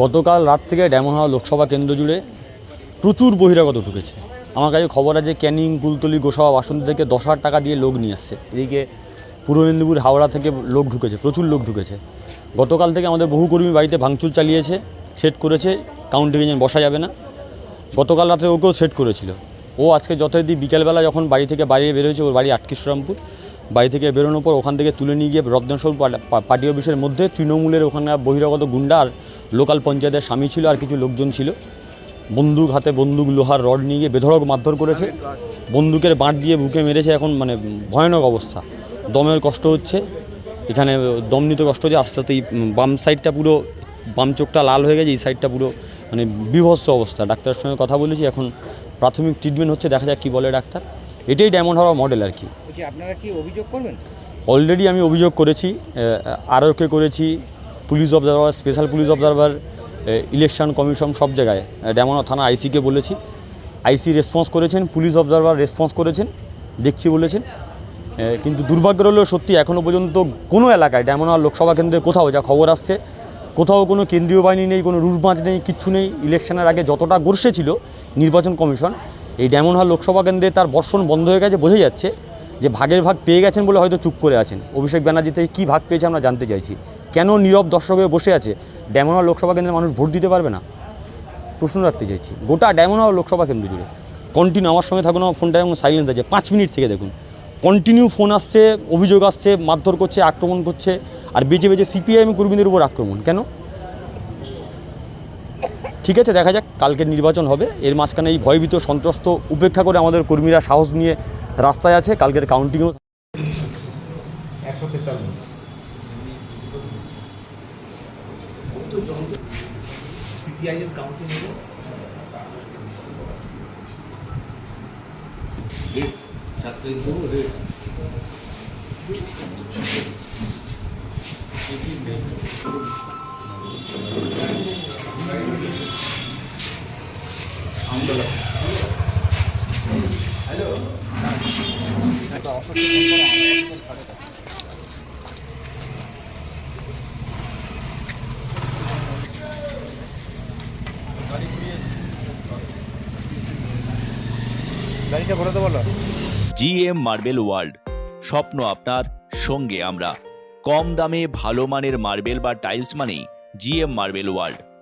গতকাল রাত থেকে ডায়মন্ড হাওয়া লোকসভা কেন্দ্র জুড়ে প্রচুর বহিরাগত ঢুকেছে। আমার কাছে খবর আছে, ক্যানিং, কুলতলি, গোসাবা, বাসন্তী থেকে দশ হাজার টাকা দিয়ে লোক নিয়ে আসছে। এদিকে পূর্ব মেদিনীপুর, হাওড়া থেকে লোক ঢুকেছে, প্রচুর লোক ঢুকেছে। গতকাল থেকে আমাদের বহু কর্মী বাড়িতে ভাঙচুর চালিয়েছে, সেট করেছে কাউন্টিং এজেন্ট বসা যাবে না। গতকাল রাতে ওকেও সেট করেছিল। ও আজকে যথারীতি বিকেলবেলা যখন বাড়ি থেকে বাইরে বেরোয়েছে ওর বাড়ি আটকিশরামপুর বাড়ি থেকে বেরোনোর পর ওখান থেকে তুলে নিয়ে গিয়ে রত্নেশ্বর পার্টি অফিসের মধ্যে তৃণমূলের ওখানে বহিরাগত গুন্ডা আর লোকাল পঞ্চায়েতের স্বামী ছিল আর কিছু লোকজন ছিল। বন্দুক হাতে বন্দুক, লোহার রড নিয়ে গিয়ে বেধড়ক মারধর করেছে। বন্দুকের বাঁট দিয়ে বুকে মেরেছে এখন মানে ভয়ানক অবস্থা। দমের কষ্ট হচ্ছে। এখানে দম নিতে কষ্ট হচ্ছে। আস্তে আস্তে বাম সাইডটা পুরো বাম চোখটা লাল হয়ে গেছে, এই সাইডটা পুরো মানে বিভৎস অবস্থা। ডাক্তারের সঙ্গে কথা বলেছি, এখন প্রাথমিক ট্রিটমেন্ট হচ্ছে, দেখা যাক কী বলে ডাক্তার। এটাই ডায়মন্ড হাওয়া মডেল আর কি। আপনারা কি অভিযোগ করবেন? অলরেডি আমি অভিযোগ করেছি আরওকে করেছি police observer special police observer election commission সব জায়গায় ডেমনা থানা আইসিকে বলেছি। আইসি রেসপন্স করেছেন পুলিশ অবজারভার রেসপন্স করেছেন দেখছি বলেছেন। কিন্তু দুর্ভাগ্য হলেও সত্যি এখনও পর্যন্ত কোনো এলাকায় ডেমনা লোকসভা কেন্দ্রে কোথাও যা খবর আসছে কোথাও কোনো কেন্দ্রীয় বাহিনী নেই কোনো রুটমাচ নেই কিচ্ছু নেই। ইলেকশনের আগে যতটা গর্ষে ছিল নির্বাচন কমিশন এই ডায়মন্ড হল লোকসভা কেন্দ্রে তার বর্ষণ বন্ধ হয়ে গেছে বোঝা যাচ্ছে যে ভাগের ভাগ পেয়ে গেছেন বলে হয়তো চুপ করে আছেন। অভিষেক ব্যানার্জি থেকে কী ভাগ পেয়েছে আমরা জানতে চাইছি। কেন নীরব দর্শক হয়ে বসে আছে? ডায়মন্ড হল লোকসভা কেন্দ্রে মানুষ ভোট দিতে পারবে না? প্রশ্ন রাখতে চাইছি। গোটা ডায়মন্ড হল লোকসভা কেন্দ্র জুড়ে কন্টিনিউ আমার সঙ্গে থাকুন, আমার ফোনটা এবং সাইলেন্ট আছে। পাঁচ মিনিট থেকে দেখুন। কন্টিনিউ ফোন আসছে, অভিযোগ আসছে, মারধর করছে, আক্রমণ করছে, আর বেঁচে বেঁচে সিপিআইএম কর্মীদের উপর আক্রমণ। কেন? ঠিক আছে, দেখা যাক, কালকের নির্বাচন হবে। এর মাঝখানে এই ভয়ভীত, সন্ত্রস্ত, উপেক্ষা করে আমাদের কর্মীরা সাহস নিয়ে রাস্তায় আছে। কালকের কাউন্টিংও গাড়িটা বলো। জিএম মার্বেল ওয়ার্ল্ড, স্বপ্ন আপনার, সঙ্গে আমরা। কম দামে ভালো মানের মার্বেল বা টাইলস মানেই জিএম মার্বেল ওয়ার্ল্ড।